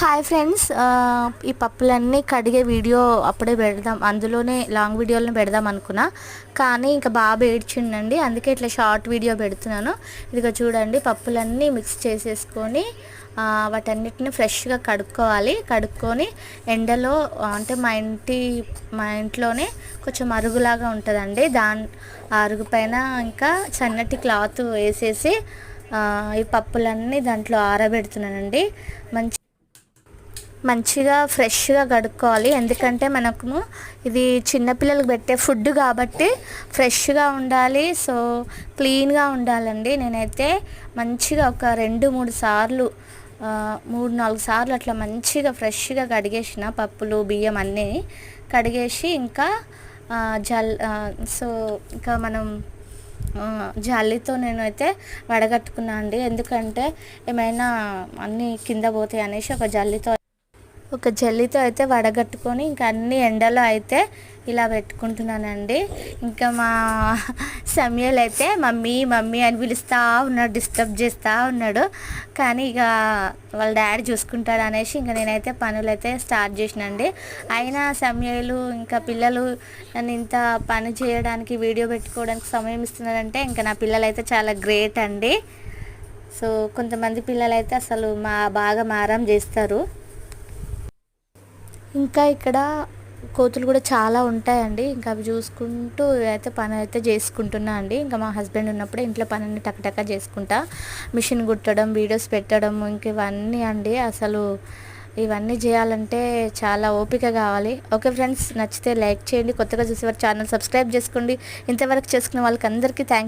Hi friends ఈ పప్పులన్నీ కడిగే video అప్పుడే పెడదాం. అందులోనే లాంగ్ వీడియోలను పెడదాం అనుకున్నా. కానీ ఇంకా బాగా ఏడ్చిండండి. అందుకే ఇట్లా షార్ట్ వీడియో పెడుతున్నాను. ఇదిగో చూడండి పప్పులన్నీ మిక్స్ చేసేసుకొని వాటన్నిటిని ఫ్రెష్గా కడుక్కోవాలి. కడుక్కొని ఎండలో అంటే మా ఇంటి మా ఇంట్లోనే కొంచెం అరుగులాగా ఉంటుందండి. దాని అరుగు పైన ఇంకా సన్నటి క్లాత్ వేసేసి ఈ పప్పులన్నీ దాంట్లో ఆరబెడుతున్నానండి. మంచి మంచిగా ఫ్రెష్గా కడుక్కోవాలి. ఎందుకంటే మనకు ఇది చిన్నపిల్లలకు పెట్టే ఫుడ్ కాబట్టి ఫ్రెష్గా ఉండాలి. సో క్లీన్గా ఉండాలండి. నేనైతే మంచిగా ఒక రెండు మూడు సార్లు మూడు నాలుగు సార్లు అట్లా మంచిగా ఫ్రెష్గా కడిగేసిన పప్పులు బియ్యం అన్నీ కడిగేసి ఇంకా జల్ సో ఇంకా మనం ఆ, జల్లితో నేనైతే వడగట్టుకున్నా అండి. ఎందుకంటే ఏమైనా అన్నీ కింద పోతాయి అనేసి ఒక జల్లితో ఒక జల్లితో అయితే వడగట్టుకొని ఇంకా అన్ని ఎండలో అయితే ఇలా పెట్టుకుంటున్నానండి. ఇంకా మా సమయలు అయితే మమ్మీ మమ్మీ అని పిలుస్తూ ఉన్నాడు డిస్టర్బ్ చేస్తూ ఉన్నాడు. కానీ ఇక వాళ్ళ డాడీ చూసుకుంటాడు అనేసి ఇంకా నేనైతే పనులు అయితే స్టార్ట్ చేసినండి. అయినా సమయాలు ఇంకా పిల్లలు నన్ను ఇంత పని చేయడానికి వీడియో పెట్టుకోవడానికి సమయం ఇస్తున్నారంటే ఇంకా నా పిల్లలు అయితే చాలా గ్రేట్ అండి. సో కొంతమంది పిల్లలు అయితే అసలు మా బాగా మారం చేస్తారు. ఇంకా ఇక్కడ కోతులు కూడా చాలా ఉంటాయండి. ఇంకా అవి చూసుకుంటూ అయితే పని అయితే చేసుకుంటున్నా అండి. ఇంకా మా హస్బెండ్ ఉన్నప్పుడు ఇంట్లో పనిని టకటక చేసుకుంటా. మిషన్ కుట్టడం వీడియోస్ పెట్టడం ఇంక ఇవన్నీ అండి. అసలు ఇవన్నీ చేయాలంటే చాలా ఓపిక కావాలి. ఓకే ఫ్రెండ్స్ నచ్చితే లైక్ చేయండి. కొత్తగా చూసేవారు ఛానల్ సబ్స్క్రైబ్ చేసుకోండి. ఇంతవరకు చేసుకున్న వాళ్ళకి అందరికీ థ్యాంక్